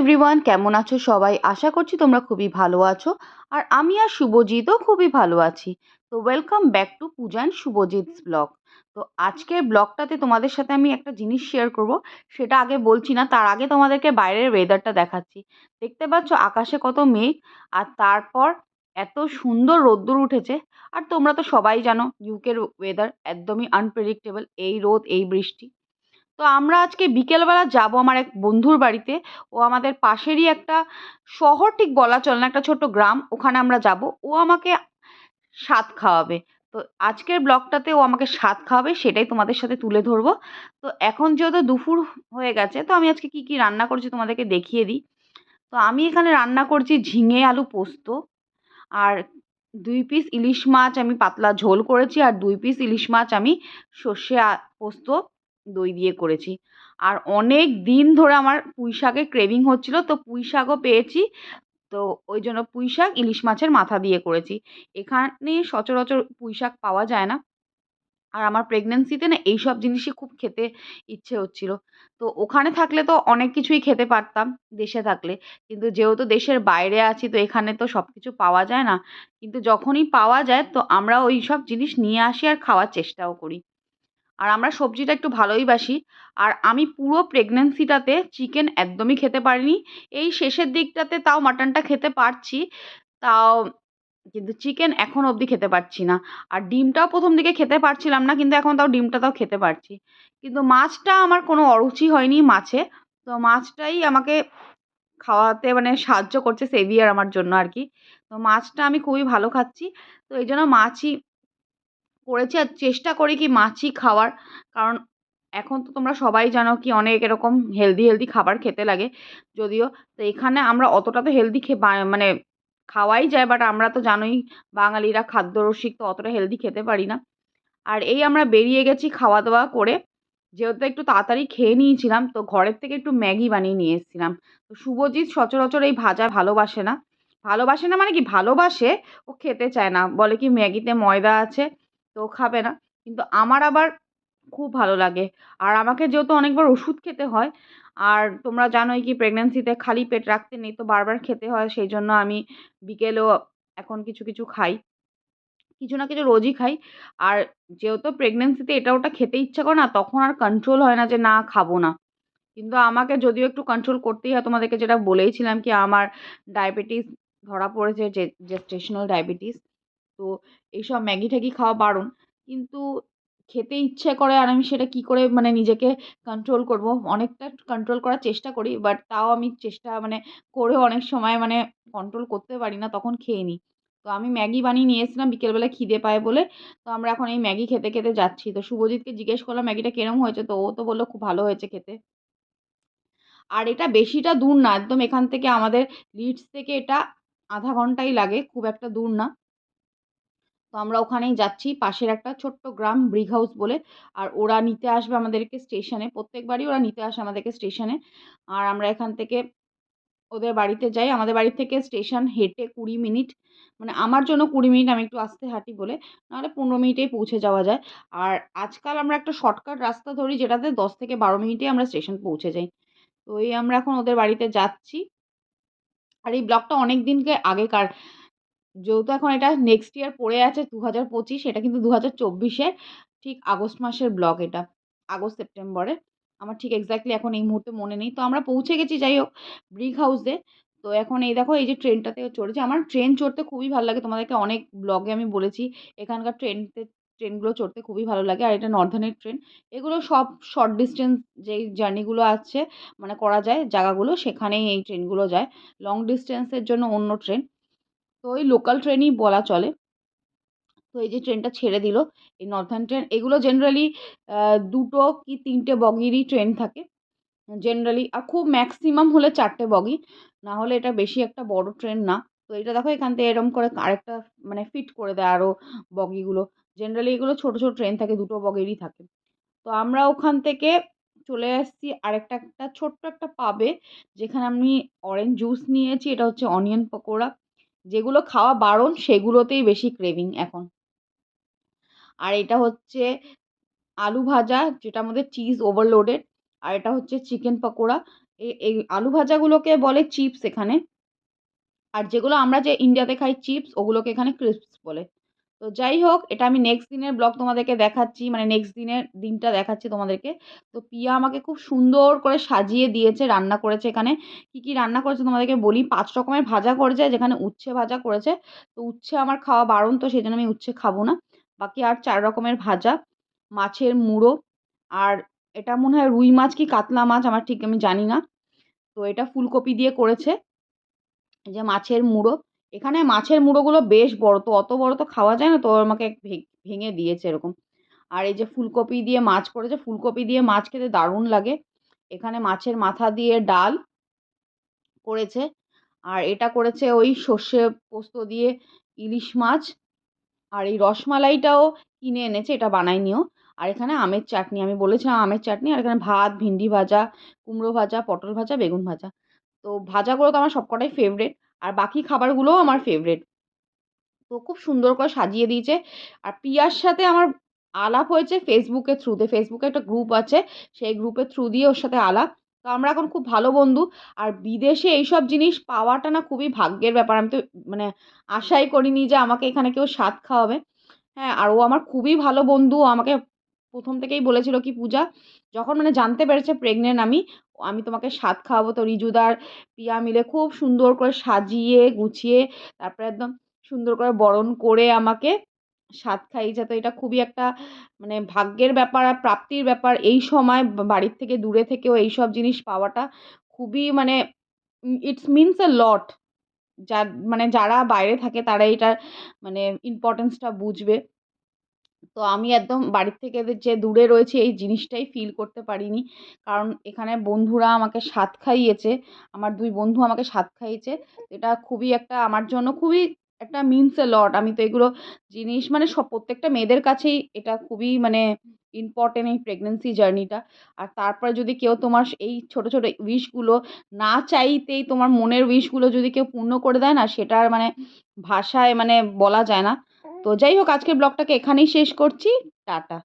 Everyone কেমন আছো সবাই? আশা করছি তোমরা খুবই ভালো আছো। আর আমি আর শুভজিৎও খুবই ভালো আছি। তো welcome back to Pujan Subhajit's blog তো আজকের ব্লগটাতে তোমাদের সাথে আমি একটা জিনিস শেয়ার করব। সেটা আগে বলছি না, তার আগে তোমাদেরকে বাইরের ওয়েদারটা দেখাচ্ছি। দেখতে পাচ্ছ আকাশে কত মেঘ, আর তারপর এত সুন্দর রোদ্দুর উঠেছে। আর তোমরা তো সবাই জানো ইউকের ওয়েদার একদমই আনপ্রেডিক্টেবল এই রোদ, এই বৃষ্টি। তো আমরা আজকে বিকেলবেলা যাব আমার এক বন্ধুর বাড়িতে। ও আমাদের পাশেরই একটা শহর ঠিক বলা চলে না, একটা ছোট্ট গ্রাম, ওখানে আমরা যাব। ও আমাকে স্বাদ খাওয়াবে। তো আজকের ব্লগটাতে ও আমাকে স্বাদ খাওয়াবে, সেটাই তোমাদের সাথে তুলে ধরবো। তো এখন যেহেতু দুপুর হয়ে গেছে, তো আমি আজকে কি কি রান্না করছি তোমাদেরকে দেখিয়ে দিই। তো আমি এখানে রান্না করছি ঝিঙে আলু পোস্ত, আর দুই পিস ইলিশ মাছ আমি পাতলা ঝোল করেছি, আর দুই পিস ইলিশ মাছ আমি সর্ষে পোস্ত দই দিয়ে করেছি। আর অনেক দিন ধরে আমার পুঁই শাকের ক্রেভিং হচ্ছিল, তো পুঁই শাকও পেয়েছি। তো ওই জন্য পুঁই শাক, ইলিশ মাছের মাথা দিয়ে করেছি। এখানে সচরাচর পুঁই শাক পাওয়া যায় না। আর আমার প্রেগনেন্সিতে না এই সব জিনিসই খুব খেতে ইচ্ছে হচ্ছিল। তো ওখানে থাকলে তো অনেক কিছুই খেতে পারতাম, দেশে থাকলে। কিন্তু যেহেতু দেশের বাইরে আছি, তো এখানে তো সব কিছু পাওয়া যায় না। কিন্তু যখনই পাওয়া যায়, তো আমরা ওই সব জিনিস নিয়ে আসি আর খাওয়ার চেষ্টাও করি। আর আমরা সবজিটা একটু ভালোই বাসি। আর আমি পুরো প্রেগনেন্সিটাতে চিকেন একদমই খেতে পারিনি। এই শেষের দিকটাতে তাও মাটনটা খেতে পারছি, তাও কিন্তু চিকেন এখন অবধি খেতে পারছি না। আর ডিমটাও প্রথম দিকে খেতে পারছিলাম না, কিন্তু এখন তাও ডিমটা তাও খেতে পারছি। কিন্তু মাছটা আমার কোনো অরুচি হয়নি মাছে, তো মাছটাই আমাকে খাওয়াতে মানে সাহায্য করছে সেভিয়ার আমার জন্য আর কি। তো মাছটা আমি খুবই ভালো খাচ্ছি, তো এই জন্য মাছই করেছি আর চেষ্টা করি কি মাছই খাওয়ার। কারণ এখন তো তোমরা সবাই জানো কি অনেক এরকম হেলদি হেলদি খাবার খেতে লাগে। যদিও তো এখানে আমরা অতটা তো হেলদি খে মানে খাওয়াই যায় বাট আমরা তো জানোই বাঙালিরা খাদ্যরসিক তো অতটা হেলদি খেতে পারি না। আর এই আমরা বেরিয়ে গেছি খাওয়া দাওয়া করে। যেহেতু একটু তাড়াতাড়ি খেয়ে নিয়েছিলাম, তো ঘরের থেকে একটু ম্যাগি বানিয়ে নিয়ে এসেছিলাম। তো শুভজিৎ সচরাচর এই ভাজা ভালোবাসে না। ভালোবাসে না মানে কি ভালোবাসে, ও খেতে চায় না। বলে কি ম্যাগিতে ময়দা আছে তো খাবে না। কিন্তু আমার আবার খুব ভালো লাগে। আর আমাকে যেহেতু অনেকবার ওষুধ খেতে হয়, আর তোমরা জানোই কি প্রেগনেন্সিতে খালি পেট রাখতে নেই তো বারবার খেতে হয়, সেই জন্য আমি বিকেলেও এখন কিছু কিছু খাই। কিছু না কিছু রোজই খাই। আর যেহেতু প্রেগনেন্সিতে এটা ওটা খেতে ইচ্ছা করে না, তখন আর কন্ট্রোল হয় না যে না খাব না। কিন্তু আমাকে যদিও একটু কন্ট্রোল করতেই হয়, তোমাদেরকে যেটা বলেইছিলাম কি আমার ডায়াবেটিস ধরা পড়েছে, যে জেস্টেশনাল ডায়াবেটিস তো এইসব ম্যাগি ট্যাগি খাওয়া বারণ। কিন্তু খেতে ইচ্ছে করে আর আমি সেটা কী করে মানে নিজেকে কন্ট্রোল করব? অনেকটা কন্ট্রোল করার চেষ্টা করি বাট তাও আমি চেষ্টা মানে করেও অনেক সময় মানে কন্ট্রোল করতে পারি না, তখন খেয়ে নিই। তো আমি ম্যাগি বানিয়ে নিয়ে এসেছিলাম, বিকেলবেলা খিদে পায় বলে। তো আমরা এখন এই ম্যাগি খেতে খেতে যাচ্ছি। তো শুভজিৎকে জিজ্ঞেস করলাম, ম্যাগিটা কিরম হয়েছে? তো ও তো বলল, খুব ভালো হয়েছে খেতে। আর এটা বেশিটা দূর না, একদম এখান থেকে আমাদের লিডস থেকে এটা আধা ঘন্টাই লাগে, খুব একটা দূর না। তো আমরা ওখানেই যাচ্ছি। পাশের একটা ছোট্ট গ্রাম ব্রিগ হাউস বলে। আর ওরা নিতে আসবে আমাদেরকে স্টেশনে। প্রত্যেকবারই ওরা নিতে আসে আমাদেরকে স্টেশনে। আর আমরা এখান থেকে ওদের বাড়িতে যাই। আমাদের বাড়ি থেকে স্টেশন হেঁটে কুড়ি মিনিট। মানে আমার জন্য কুড়ি মিনিট, আমি একটু আসতে হাঁটি বলে। নাহলে পনেরো মিনিটেই পৌঁছে যাওয়া যায়। আর আজকাল আমরা একটা শর্টকাট রাস্তা ধরি, যেটাতে দশ থেকে বারো মিনিটেই আমরা স্টেশন পৌঁছে যাই। তো এই আমরা এখন ওদের বাড়িতে যাচ্ছি। আর এই ব্লগটা অনেক দিনকে আগেকার যেহেতু এখন এটা নেক্সট ইয়ার পড়ে আছে দু হাজার পঁচিশ, এটা কিন্তু দু হাজার চব্বিশের ঠিক আগস্ট মাসের ব্লগ এটা, আগস্ট সেপ্টেম্বরে আমার ঠিক এক্স্যাক্টলি এখন এই মুহূর্তে মনে নেই। তো আমরা পৌঁছে গেছি, যাই হোক ব্রিক হাউসে তো এখন এই দেখো, এই যে ট্রেনটাতে চড়েছে। আমার ট্রেন চড়তে খুবই ভালো লাগে। তোমাদেরকে অনেক ব্লগে আমি বলেছি, এখানকার ট্রেনতে ট্রেনগুলো চড়তে খুবই ভালো লাগে। আর এটা নর্দার্নের ট্রেন এগুলো সব শর্ট ডিস্টেন্স যেই জার্নিগুলো আছে মানে করা যায়, জায়গাগুলো, সেখানেই এই ট্রেনগুলো যায়। লং ডিস্টেন্সের জন্য অন্য ট্রেন তো ওই লোকাল ট্রেনই বলা চলে। তো এই যে ট্রেনটা ছেড়ে দিল, এই নর্থার্ন ট্রেন এগুলো জেনারেলি দুটো কি তিনটে বগিরই ট্রেন থাকে। জেনারেলি আর খুব ম্যাক্সিমাম হলে চারটে বগি, না হলে এটা বেশি একটা বড় ট্রেন না। তো এটা দেখো এখান থেকে এরম করে আরেকটা মানে ফিট করে দেয় আরও বগিগুলো। জেনারেলি এগুলো ছোটো ছোটো ট্রেন থাকে, দুটো বগিরই থাকে। তো আমরা ওখান থেকে চলে আসছি আরেকটা, একটা ছোট্ট একটা পাবে যেখানে আমি অরেঞ্জ জুস নিয়েছি, এটা হচ্ছে অনিয়ন পকোড়া। যেগুলো খাওয়া বারণ, সেগুলোতেই বেশি ক্রেভিং এখন। আর এটা হচ্ছে আলু ভাজা যেটার মধ্যে চিজ ওভারলোডেড আর এটা হচ্ছে চিকেন পকোড়া। এই আলু ভাজাগুলোকে বলে চিপস এখানে। আর যেগুলো আমরা যে ইন্ডিয়াতে খাই চিপস ওগুলোকে এখানে ক্রিস্পস বলে। তো যাই হোক, এটা আমি নেক্সট দিনের ব্লগ তোমাদেরকে দেখাচ্ছি মানে নেক্সট দিনের দিনটা দেখাচ্ছি তোমাদেরকে। তো পিয়া আমাকে খুব সুন্দর করে সাজিয়ে দিয়েছে, রান্না করেছে এখানে। কি কি রান্না করেছে তোমাদেরকে বলি? পাঁচ রকমের ভাজা করেছে, যেখানে উচ্ছে ভাজা করেছে। তো উচ্ছে আমার খাওয়া বারণ, তো সেই জন্য আমি উচ্ছে খাব না। বাকি আর চার রকমের ভাজা, মাছের মুড়ো, আর এটা মনে হয় রুই মাছ কি কাতলা মাছ, আমার ঠিক আমি জানি না। তো এটা ফুলকপি দিয়ে করেছে। যে মাছের মুড়ো এখানে মাছের মুড়োগুলো বেশ বড়, তো অত বড় তো খাওয়া যায় না, তো আমাকে ভেঙে দিয়েছে এরকম। আর এই যে ফুলকপি দিয়ে মাছ করেছে, ফুলকপি দিয়ে মাছ খেতে দারুণ লাগে। এখানে মাছের মাথা দিয়ে ডাল করেছে, আর এটা করেছে ওই সর্ষে পোস্ত দিয়ে ইলিশ মাছ। আর এই রসমালাইটাও কিনে এনেছে, এটা বানায়নিও আর এখানে আমের চাটনি, আমি বলেছিলাম আমের চাটনি, আর এখানে ভাত, ভিন্ডি ভাজা, কুমড়ো ভাজা, পটল ভাজা, বেগুন ভাজা। তো ভাজাগুলো তো আমার সবকটাই ফেভারেট আর বাকি খাবারগুলোও আমার ফেভারেট তো খুব সুন্দর করে সাজিয়ে দিয়েছে। আর পিয়ার সাথে আমার আলাপ হয়েছে ফেসবুকের থ্রুতে ফেসবুকে একটা গ্রুপ আছে, সেই গ্রুপের থ্রু দিয়ে ওর সাথে আলাপ। তো আমরা এখন খুব ভালো বন্ধু। আর বিদেশে এইসব জিনিস পাওয়াটা না খুবই ভাগ্যের ব্যাপার। আমি তো মানে আশাই করিনি যে আমাকে এখানে কেউ স্বাদ খাওয়াবে। হ্যাঁ আর ও আমার খুবই ভালো বন্ধু। আমাকে প্রথম থেকেই বলেছিল কি, পূজা, যখন মানে জানতে পেরেছে প্রেগনেন্ট আমি আমি তোমাকে স্বাদ খাওয়াবো। তো রিজুদার পিয়া মিলে খুব সুন্দর করে সাজিয়ে, গুছিয়ে, তারপরে একদম সুন্দর করে বরণ করে আমাকে স্বাদ খাইয়েছে। তো এটা খুবই একটা মানে ভাগ্যের ব্যাপার আর প্রাপ্তির ব্যাপার। এই সময় বাড়ির থেকে দূরে থেকেও এই সব জিনিস পাওয়াটা খুবই মানে ইটস মিনস এ লট যার মানে যারা বাইরে থাকে তারা এটার মানে ইম্পর্টেন্সটা বুঝবে। তো আমি একদম বাড়ির থেকে এদের যে দূরে রয়েছি, এই জিনিসটাই ফিল করতে পারিনি। কারণ এখানে বন্ধুরা আমাকে স্বাদ খাইয়েছে, আমার দুই বন্ধু আমাকে স্বাদ খাইয়েছে। এটা খুবই একটা আমার জন্য খুবই একটা মিনস এ লট আমি তো এগুলো জিনিস মানে সব প্রত্যেকটা মেয়েদের কাছেই এটা খুবই মানে ইম্পর্টেন্ট এই প্রেগনেন্সি জার্নিটা আর তারপরে যদি কেউ তোমার এই ছোটো ছোটো উইশগুলো না চাইতেই তোমার মনের উইশগুলো যদি কেউ পূর্ণ করে দেয় না সেটার মানে ভাষায় মানে বলা যায় না। তো যাই হোক আজকের ব্লগটাকে এখানেই শেষ করছি। টাটা।